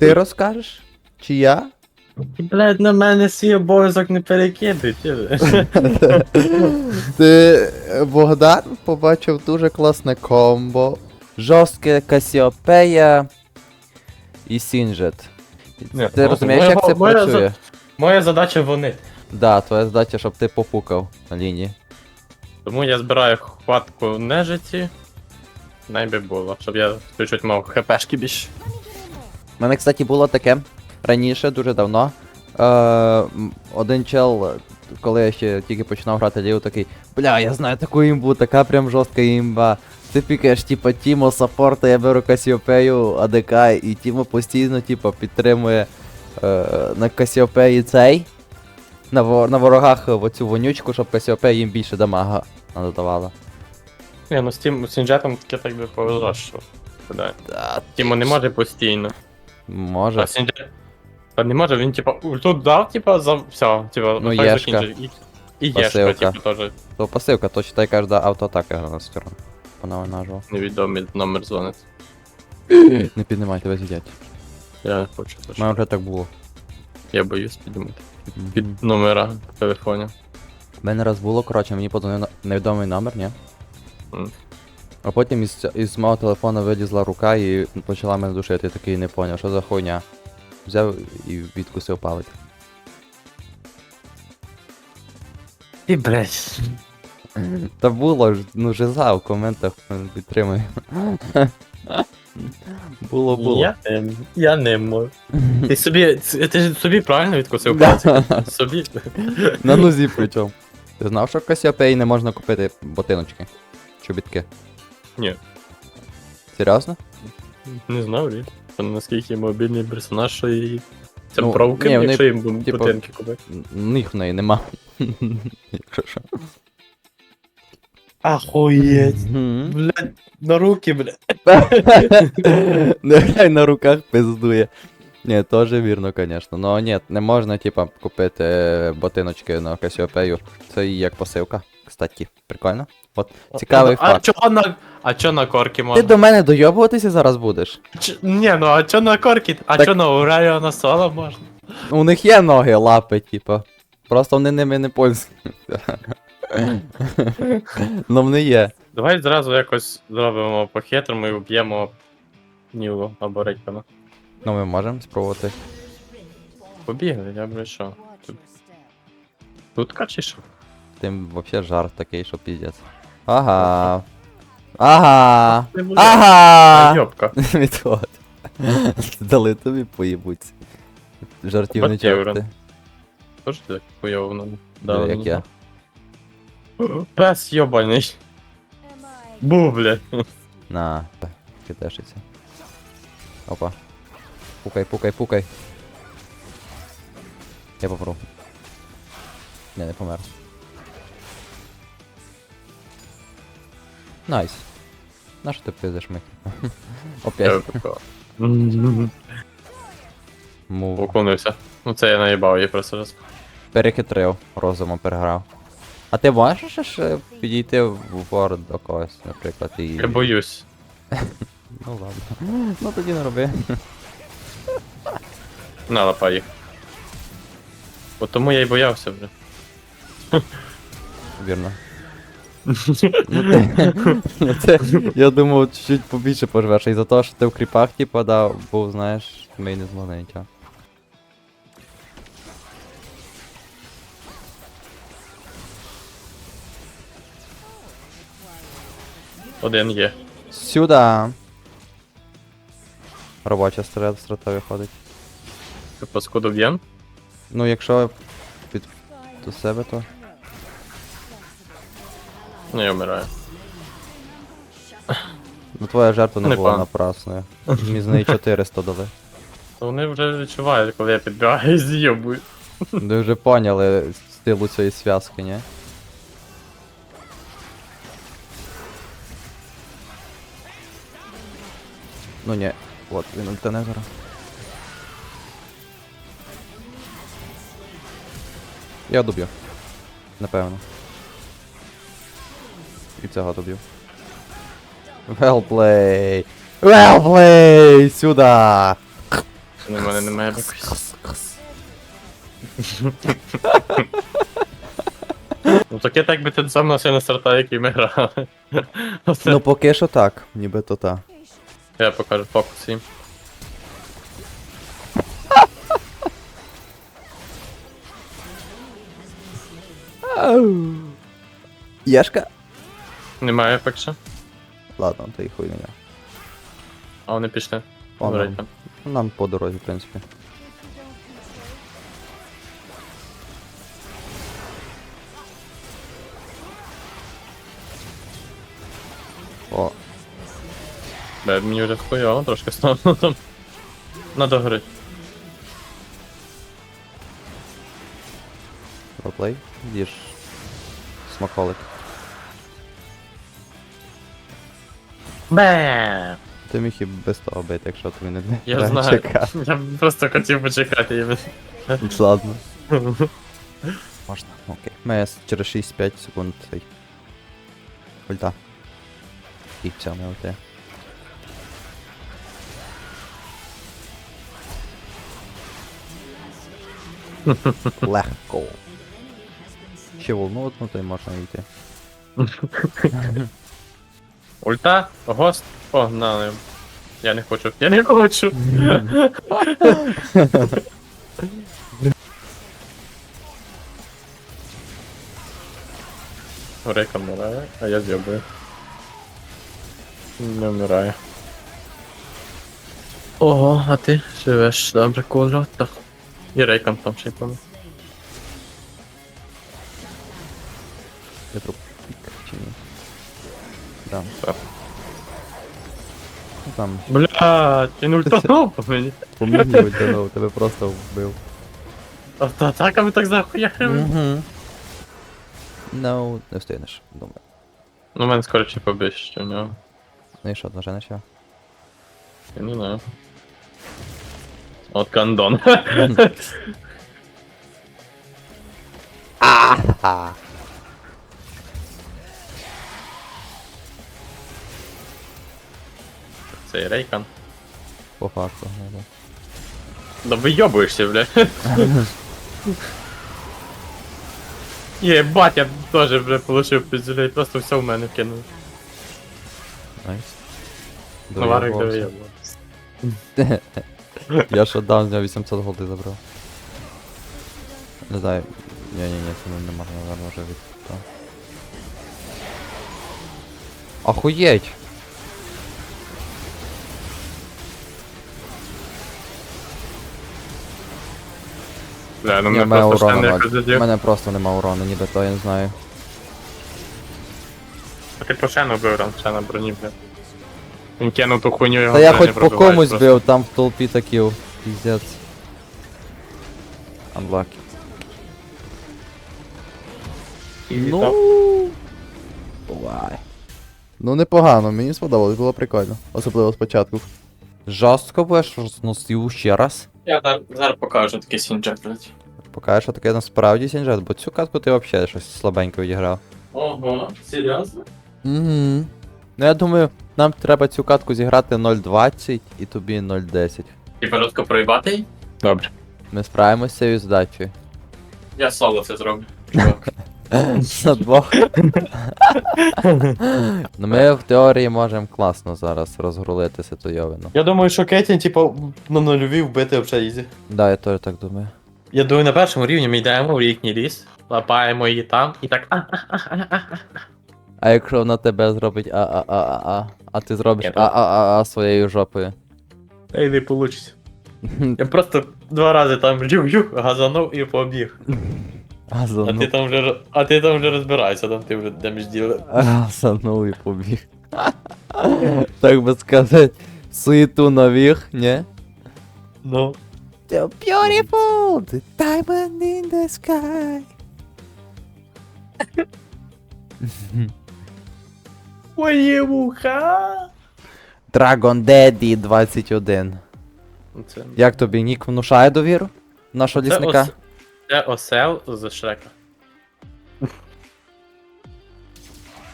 Ти розкажеш? Чи я? Блядь, на мене свій обов'язок не перекидуй. Ти Богдан побачив дуже класне комбо. Жорстке Касіопея і Сінжет. Ні, Ти ну, розумієш, моя- як це моя працює? Моя задача вони. Да, твоя задача, щоб ти попукав на лінії. Тому я збираю хватку нежиті. Найби було, щоб я чуть мав хпшки більше. У мене, кстати, було таке раніше, дуже давно. Е, один чел, коли я ще тільки починав грати лігу, такий, бля, я знаю таку імбу, така прям жорстка імба. Ти пікаєш, типа, Тімо саппорта, я беру Касіопею, АДК, і Тімо постійно, типа, підтримує е, на Касіопеї цей. На, вор- на ворогах оцю вонючку, щоб Касіопея їм більше дамага надавала. Ні, ну з тим синжетом таке так би повезло, що. Да. Тімо не може постійно. Може. Та не може, він типа ульту дав, типа, за все, типа, Ну, так єшка. закінчив. І, і єшка, Пасивка. типу, теж То пасивка, то читай кожна автоатака на сторону. Вона нажила. невідомий номер дзвонить. Не піднімай, тебе з'їдять. Я не хочу. У мене вже так було. Я боюсь піднімати. Мгм. Під номера в телефоні. У мене раз було, коротше, мені подзвонив на- невідомий номер, ні? Мгм. А потім із, із мого телефону вилізла рука і почала мене душити, я такий не поняв, що за хуйня. Взяв і відкусив палець. І блядь. Та було ж, ну жиза в коментах підтримує. Було, було. Я, не- я не можу. Ти собі, ти ж собі правильно відкусив Да. пальці? Собі. На нозі причому. Ти знав, що в Cassiopeia не можна купити ботиночки? Чобітки? Ні. Серйозно? Не знав. Це наскільки мобільний персонаж, що і... Це Ну, провки, ні, вони, якщо їм бу- типу, будинки купити. Н- Їх в неї нема. Якщо що. Ахуєть. Мгм. Блядь, на руки, блядь. Нехай на руках пиздує. Ні, теж вірно, звісно. Ну ні, не можна, типа, купити е, ботиночки на Cassiopeia. Це і як посилка. Кстати, прикольно. От цікавий а, факт. чого на... А чо на корки Ти до мене дойобуватися зараз будеш? Ч... Ні, ну а чо на корки? А Так- чо на Ураліо на соло можна? У них є ноги, лапи, типа. Просто вони ними не пользуються. Ну вони є. Давай зразу якось зробимо по-хитрому і вб'ємо Нілу або Рейкона. Ну ми можемо спробувати. Побігли, я б що. Тут, тут чи що? Тим вообще жарт такий, що піздець. Ага. Ага. Ага. Йопка. Відход. Дали тобі поїбуться. Жартів не Батєврон. чорти. Тож ти так хуйово нам Диви, Як я. Пес йобаний. Бу, бля. На, кидешиться. Опа. Пукай, пукай, пукай. Я попру. Не, не помер. Найс. На що ти пиздиш ми? Опять. Мув. Уклонився. Ну це я наїбав її просто раз. Перехитрив, розумом переграв. А ти можеш ще підійти в ворд до когось, наприклад, і. Я боюсь. Ну ладно. Ну тоді не роби. На лапай їх. От тому я й боявся, бля. Вірно. Ну, це, я думав, чуть-чуть побільше поживеш, і за те, що ти в кріпах, типа, да, був, знаєш, ми й не змогли нічого. Один є. Сюда. Робоча стрела страта виходить. Ти паскуду б'єм? Ну, якщо під до себе, то. Ну я вмираю. Ну твоя жертва не Не була пан. напрасною. Мені з неї 400 дали. То вони вже відчувають, коли я підбігаю і з'єбую. Ви вже поняли стилу цієї зв'язки, ні? Ну ні, от він ультане Я доб'ю. Напевно. І цього доб'ю. Well play! Well play! Сюда! У мене немає. Ну таке так би ти сам на на старта, який ми грали. Ну поки що так, ніби то та. Я покажу фокус їм. Єшка? Немає поки. Ладно, то і хуй нього. А вони пішли. О, Добре, нам. Нам по дорозі, в принципі. О, Бе, мені вже хуйово трошки стало там. Надо грати. Їж. Смаколик. Бе! Ти міг і без того бити, якщо тобі не Я знаю. чекав. Я просто хотів почекати їм. Ладно. Можна. Окей. Ми через 6-5 секунд цей. Ульта. І все, не ульти. Легко. Ще волну одну, то й можна йти. Ульта, гост, погнали. Я не хочу. Я не хочу. Рейка вмирає, а я з'єбую. Не вмирає. Ого, а ти живеш добре коло так. І рейком там ще й помер. Я труп пік чи ні? Да. Так. Ну, Там Бля, він ультанув по мені. по мені ультанув, тебе просто вбив. А та атаками так захуярив. Угу. Ну, не встигнеш, думаю. Ну, у мене скоро чи побіж, що в нього. Ну і що, доженеш його? Я не знаю. От кандон. Ага. Цей рейкан. По факту, ну да. Да вийобуєшся, бля. Єбать, я теж, бля, получив піздюлей, просто все в мене кинув. Найс. Доїбався. вийобувався. Я шотдаун з нього 800 голди забрав. Не знаю. Ні-ні-ні, це не можна, наверное, вже від. Охуєть! Бля, ну Ні, мене в мене просто урона штани ноль. У мене просто нема урону, ніби то я не знаю. А ти по шену бив там, ще на броні, бля. Він кинув ту хуйню, його Та я бля, хоч не по комусь просто. бив, там в толпі таків. Піздець. Unlucky. І Ну. Бувай. Ну непогано, мені сподобалось, було прикольно. Особливо спочатку. Жорстко будеш розносив ще раз. Я зараз, зараз покажу такий сінджет, блядь. Покажеш, що таке насправді сінжет, бо цю катку ти взагалі щось слабенько відіграв. Ого, серйозно? Угу. Ну я думаю, нам треба цю катку зіграти 0.20 і тобі 0.10. І коротко проїбати її? Добре. Ми справимося з цією задачею. Я соло це зроблю. Чувак. На двох. ну ми в теорії можемо класно зараз розгрулити ситуйовину. Я думаю, що Кетін, типу, на нульові вбити взагалі ізі. Да, я теж так думаю. Я думаю, на першому рівні ми йдемо в літній ліс, лапаємо її там і так. а, якщо вона тебе зробить а-а-а-а-а, а ти зробиш Ні, а-а-а-а своєю жопою. Та й не получиться. Я просто два рази там жив газанув і побіг. Газанув. А ти там вже а ти там вже розбираєшся, там ти вже деміж діли. Газанув і побіг. так би сказати, суету навіг, не? Ну. The beautiful, the diamond in the sky. Моє вуха! Dragon Daddy 21. Це, Як тобі нік внушає довіру? Нашого це, лісника? ос... це осел з Шрека.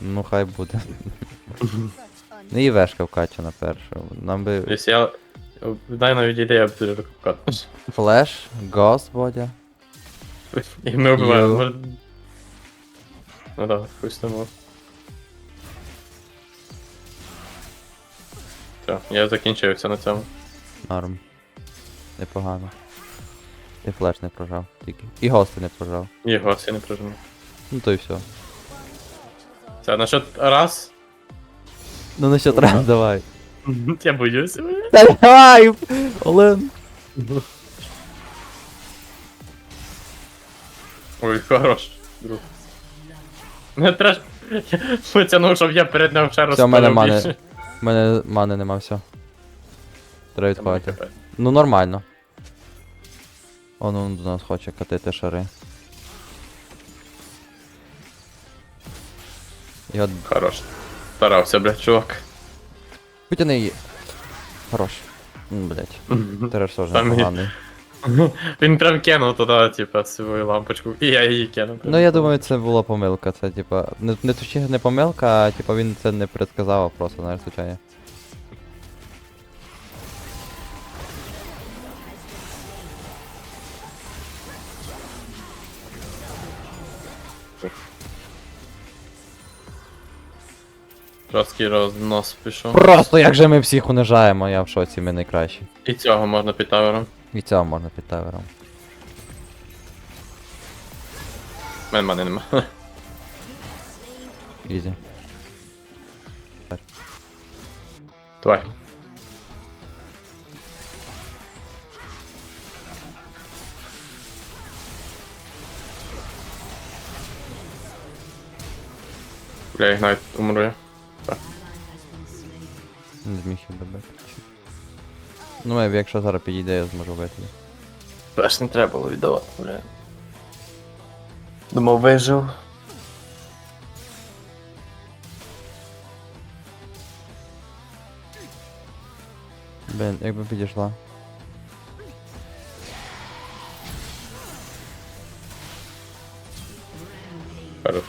Ну хай буде. Ну і вешка вкачана перша. Нам би. Тобто я, Дай навіть ідею, я буду рукати. Флеш, Гhost, Бодя. І ми вбиваємо. Йо. може- Ну так, пустимо. Все, я закінчився на цьому. Норм. Непогано. І флеш не прожав, тільки. І гости не прожав. І гості не прожиму. Ну то й все. Все, насчет раз. Ну на що треба, давай. Я боюсь. Давай! Олен! Ой, хорош, друг. Не треба. Потягнув, щоб я перед ним ще раз Все, в мене спалив мани. більше. У мене мани нема, все. Треба відходити. Ну нормально. Он он до нас хоче катити шари. Його Хорош. Старався, блядь, чувак. Потяни її. Хорош. М, Блять. Тереш теж непоганий. Він прям кинув туди, типа, свою лампочку, і я її кинув. Ну я думаю, це була помилка. Це типа. Не, не точніше не помилка, а типа він це не предсказав, а просто, знаєш, звичайно. Жорсткий рознос пішов. Просто як же ми всіх унижаємо, я в шоці, ми найкращі. І цього можна під тавером. І цього можна під тавером. У мене нема. Ізі. Давай. Бля, Ігнайт умру я. Не зміг їх добити. Ну, мебі, якщо зараз підійде, я зможу вийти. Перш не треба було віддавати, бля. Думав, вижив. Блін, якби підійшла. Хорош.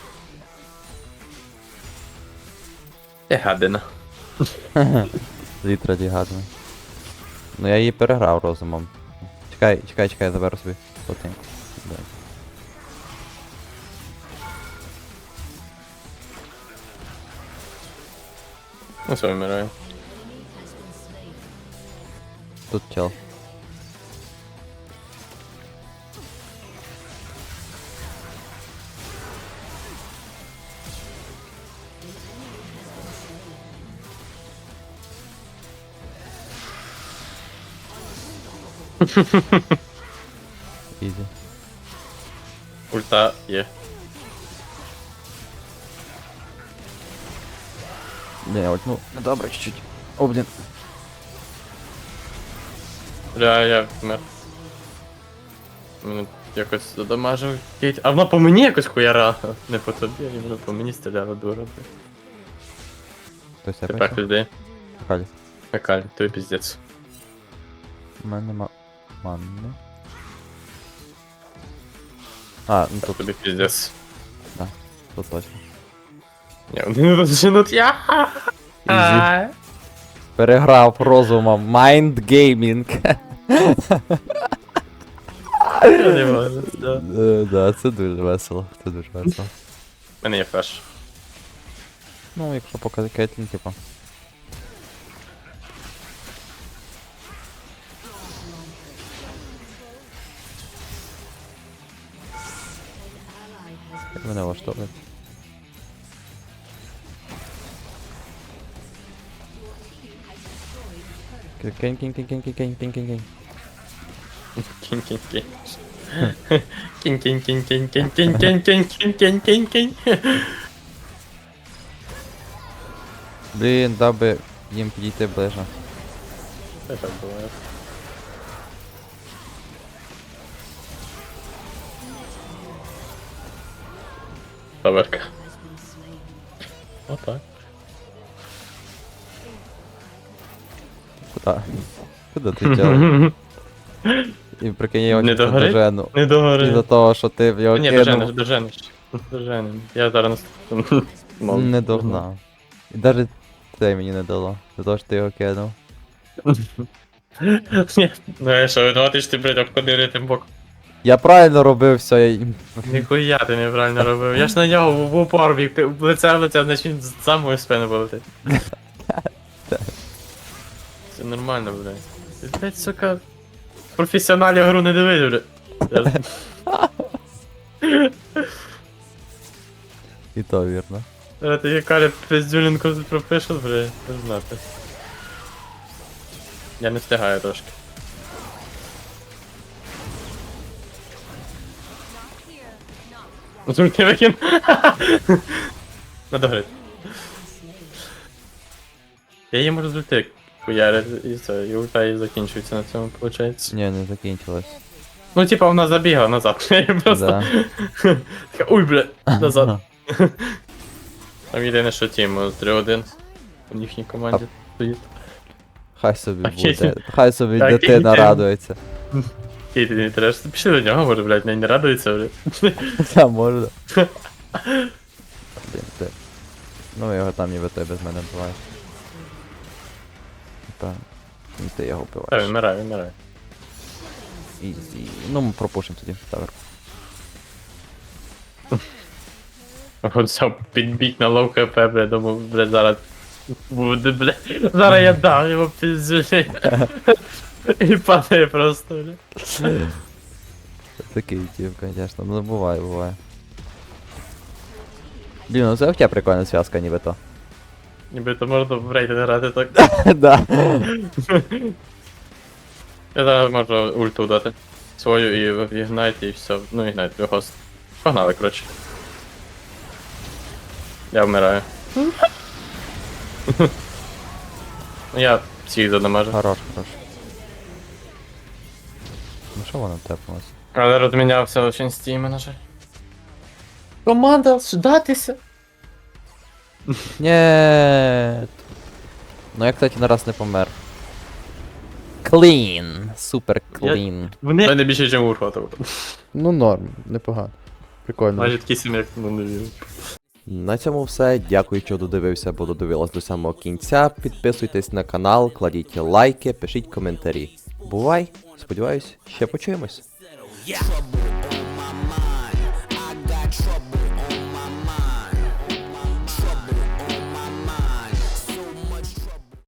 Ти гадина. Літра дігадно. Ну я її переграв розумом. Чекай, чекай, чекай, заберу собі полотеньку. Да. Ну все, вмираю. Тут чел. Ізі. Ульта є. Не, от, ну, добре, чуть-чуть. О, блін. Бля, я вмер. Мене якось задамажив Кейт. А вона по мені якось хуяра. Не по тобі, а вона по мені стріляла дура. бля. Хтось Тепер людей. Халі. Мекаль, тобі піздець. У мене нема манни. А, ну тут, Тобі піздець. тут точно. Ні, вони не розженуть я. Ізі. Переграв розумом. Mind Gaming. Не можу, да. Е, Да, це дуже весело. Це дуже весело. У мене є флеш. Ну, якщо поки Кетлін, типу. Мене влаштовує? Кінь, кінь, кінь, кінь, кінь, кінь, кінь, кінь, кінь. Кінь-кінь-кінь. Кінь-кінь-кінь-кінь-кінь-кінь-кінь-кінь-кінь-кінь. Блін, дав би їм підійти ближе. Це так буває. Таверка. Отак. Куда? Куда ти чел? І прикинь, я Не його догорить? дожену. Не Із-за догори. того, що ти в його Ні, кинув. доженеш, доженеш. Я зараз на Не догнав. І навіть це мені не дало. За того, що ти його кинув. Ні, Ну я що, винуватий ж ти, блядь, обходили тим боком. Я правильно робив все. я- Ніхуя ти неправильно робив. Я ж на нього в упор біг, ти в лице в лице, значить він з самої спини полетить. Це нормально, блядь. Ти, блядь, сука, професіоналів гру не дивись, блядь. І то вірно. Зараз ти Калі пиздюлінку пропишу, блядь, не знати. Я не встигаю трошки. Зульти викин. Надо грити. Я її можу зульти і все, і ульта і закінчується на цьому, виходить. Ні, не закінчилось. Ну, типа, вона забігла назад. Я просто. Да. Така, Ой, бля, назад. Там єдине, що тім з 3-1 у їхній команді стоїть. Хай собі буде. Хай собі дитина радується. Кейт, ти не треш. Пішли до нього, може, блядь, не, не радується, блядь. Та можна. Блін, ти. Ну його там ніби той без мене буває. Та. ну, Ти його Та, він вбиваєш. вмирає, він вмирає. Ізі. Ну ми пропушимо тоді тавер. От все, підбіг на лоу хп, блядь, думав, блядь, зараз буде, блядь. Зараз я дам йому піздюлі. І падає просто, блядь. Такий тип, звісно, ну буває, буває. Блін, ну це в тебе прикольна зв'язка нібито. Ніби то можна в рейді не грати так. Да. Я зараз можу ульту дати. Свою і в Ignite, і все. Ну, в його. Погнали, коротше. Я вмираю. Ну я всіх задамажу. Хорош, хорош. Ну що воно тепнулось? Але розмінявся очень стіми, на жаль. Команда, здатися. Нет. Ну я, кстати, на раз не помер. Клін. Супер клін. Вони мене більше, ніж урфатов. Ну норм, непогано. Прикольно. Майже такий самий, як ну, не вірю. На цьому все. Дякую, що додивився, бо додивилась до самого кінця. Підписуйтесь на канал, кладіть лайки, пишіть коментарі. Бувай! Сподіваюсь, ще почуємось.